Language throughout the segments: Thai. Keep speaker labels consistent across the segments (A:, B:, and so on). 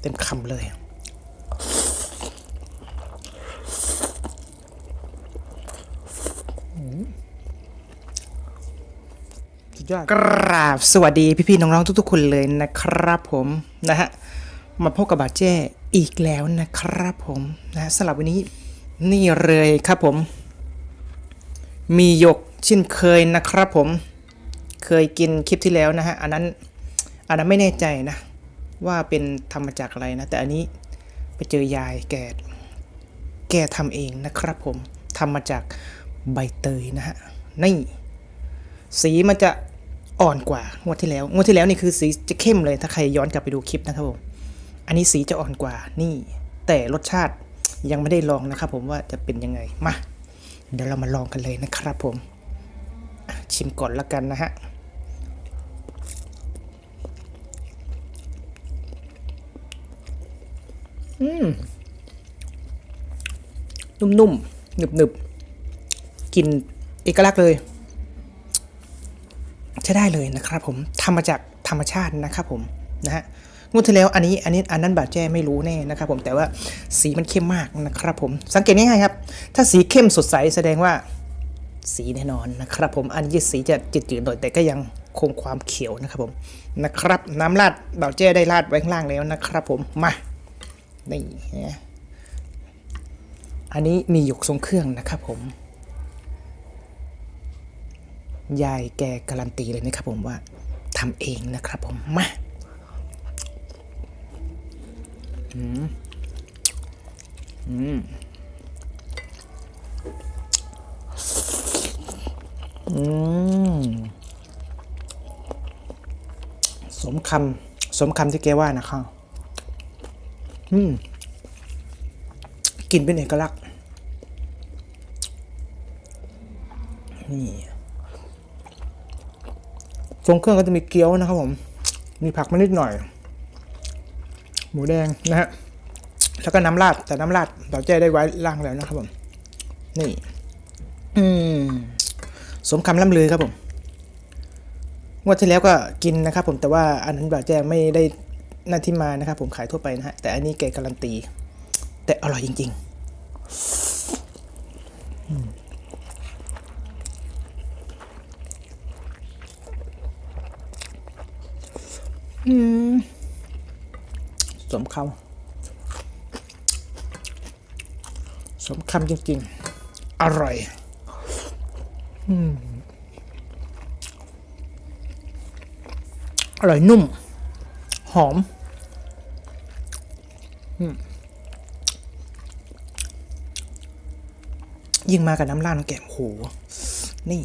A: เต็มคำเลย สุดยอด กราบสวัสดีพี่ๆน้องๆทุกๆคนเลยนะครับผมนะฮะ มาพบกับบาเจ้อีกแล้วนะครับผมนะฮะสำหรับวันนี้นี่เลยครับผม มีหยกเช่นเคยนะครับผม เคยกินคลิปที่แล้วนะฮะ อันนั้นอันนั้นไม่แน่ใจนะ ว่าเป็นทำมาจากอะไรนะ แต่อันนี้ไปเจอยายแกแกทำเองนะครับผมทำมาจากใบเตยนะฮะนี่สีมันจะอ่อนกว่างวดที่แล้วงวดที่แล้วนี่คือสีจะเข้มเลยถ้าใครย้อนกลับไปดูคลิปนะครับผมอันนี้สีจะอ่อนกว่านี่ แต่รสชาติยังไม่ได้ลองนะครับผมว่าจะเป็นยังไงมาเดี๋ยวเรามาลองกันเลยนะครับผมชิมก่อนละกันนะฮะ อืมนุ่มๆหนึบๆกลินเอกลักษณ์เลย ใช้ได้เลยนะครับผมทำมาจากธรรมชาตินะครับผมนะฮะงวดที่แล้วอันนี้อันนี้อันนั้นบาดแจ้ไม่รู้แน่นะครับผมแต่ว่าสีมันเข้มมากนะครับผมสังเกตง่ายๆครับ ถ้าสีเข้มสดใสแสดงว่าสีแน่นอนนะครับผมอันนี้สีจะจืดๆหน่อยแต่ก็ยังคงความเขียวนะครับผมนะครับ น้ำราดบาดแจ้ได้ราดไว้ข้างล่างแล้วนะครับผมมา นี่นะอันนี้มีหยกทรงเครื่องนะครับผม ยายแกการันตีเลยนะครับผมว่าทำเองนะครับผม มาอืมอืมอืมสมคำสมคำที่แกว่านะครับ อืมกลินเป็นเอกลักษณ์นี่ทรงเครื่องก็จะมีเกี๊ยวนะครับผม มีผักมานิดหน่อย หมูแดงนะฮะ แล้วก็น้ำราด แต่น้ำราดเราแจ้ได้ไว้ล่างแล้วนะครับผม นี่ อืม สมคำล่ำลือครับผม งวดที่แล้วก็กินนะครับผม แต่ว่าอันนั้นแบบแจ้ไม่ได้ นาที่มานะครับผมขายทั่วไปนะฮะ แต่อันนี้แกการันตี แต่อร่อยจริงๆ อืมสมคำสมคำจริงๆ อร่อย อืมอร่อยนุ่ม หอม ยิ่งมากับน้ำราดน้ำแกงโห นี่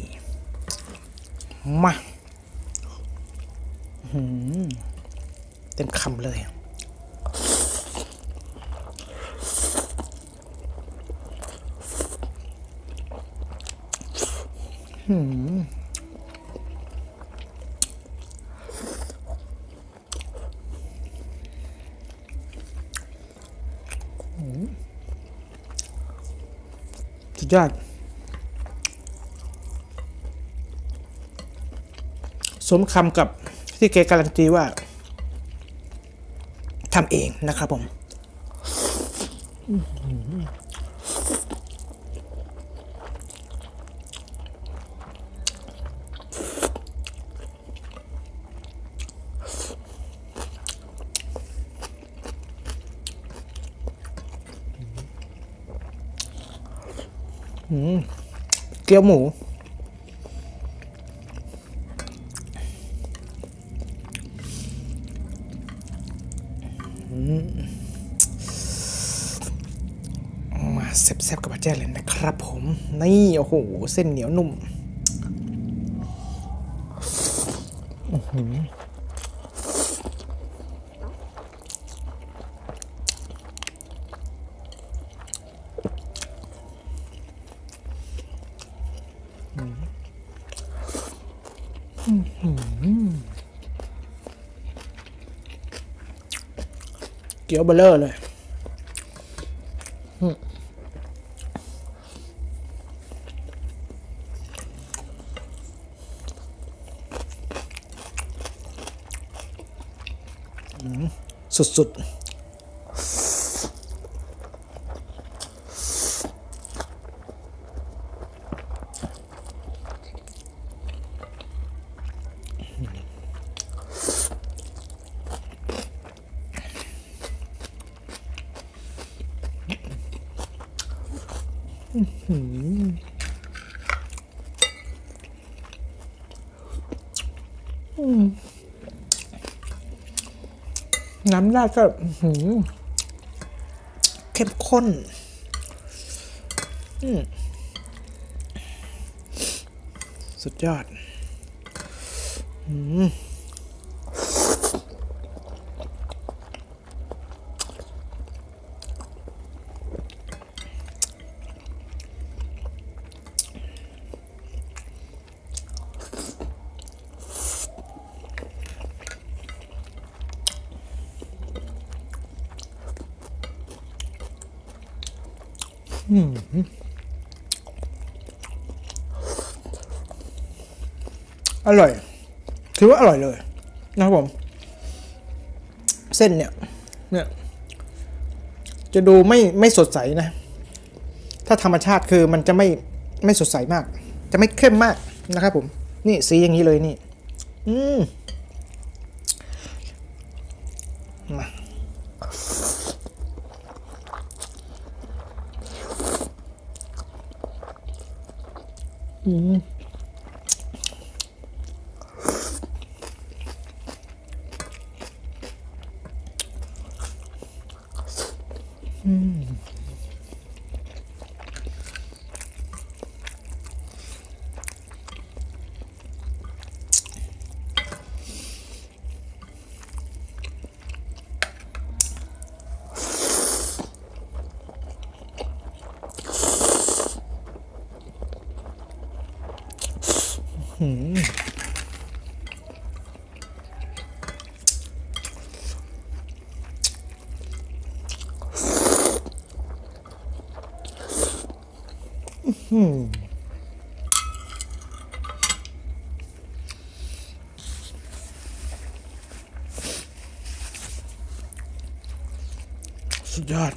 A: มาหือเต็มคำเลย สุดยอดสมคำกับที่แกการันตีว่าทำเองนะครับผม เกี๊ยวหมู มาแซ่บๆกับอาแจ้เลยนะครับผม นี่โอ้โห เส้นเหนียวนุ่ม เกี๊ยวเบลเลอร์เลยสุดๆ น้ำราดก็เข้มข้น สุดยอด อืม อร่อย ถือว่าอร่อยเลย นะครับผม เส้นเนี่ย เนี่ย จะดูไม่ไม่สดใสนะ ถ้าธรรมชาติคือมันจะไม่ไม่สดใสมาก จะไม่เข้มมากนะครับผม นี่สีอย่างนี้เลยนี่ อืม 음. 음. สุดยอด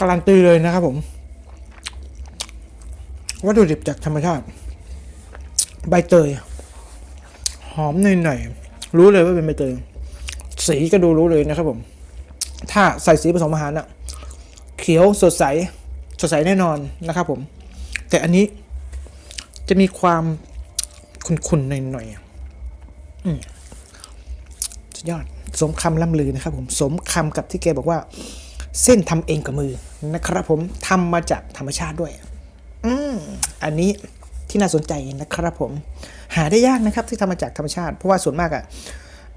A: การันตีเลยนะครับผม วัตถุดิบจากธรรมชาติ ใบเตย หอมหน่อยๆ รู้เลยว่าเป็นใบเตย สีก็ดูรู้เลยนะครับผม ถ้าใส่สีผสมอาหารอะเขียวสดใส สดใสแน่นอนนะครับผม แต่อันนี้จะมีความขุ่นๆหน่อยๆอะอืมสุดยอด สมคำล่ำลือนะครับ ผมสมคำกับที่แกบอกว่า เส้นทำเองกับมือนะครับ ผมทำมาจากธรรมชาติด้วย อืมอันนี้ที่น่าสนใจนะครับ ผม หาได้ยากนะครับ ที่ทำมาจากธรรมชาติ เพราะว่าส่วนมากอะ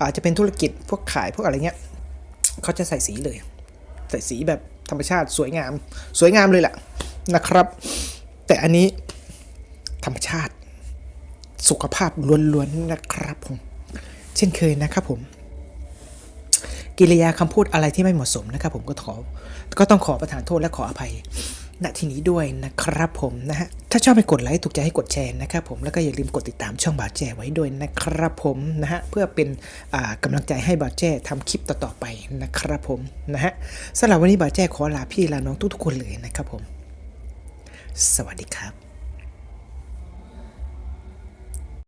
A: อาจจะเป็นธุรกิจพวกขายพวกอะไรเงี้ยเขาจะใส่สีเลย ใส่สีแบบ ธรรมชาติสวยงาม สวยงามเลยแหละนะครับ แต่อันนี้ธรรมชาติสุขภาพล้วนๆนะครับผม เช่นเคยนะครับผม กิริยาคำพูดอะไรที่ไม่เหมาะสมนะครับผมก็ขอก็ต้องขอประทานโทษและขออภัย ณที่นี้ด้วยนะครับผมนะฮะถ้าชอบให้กดไลค์ถูกใจให้กดแชร์นะครับผมแล้วก็อย่าลืมกดติดตามช่องบาแจไว้ด้วยนะครับผมนะฮะเพื่อเป็นอ่ากำลังใจให้บาแจทำคลิปต่อๆไปนะครับผมนะฮะสำหรับวันนี้บาแจขอลาพี่ลาน้องทุกๆคนเลยนะครับผม สวัสดีครับ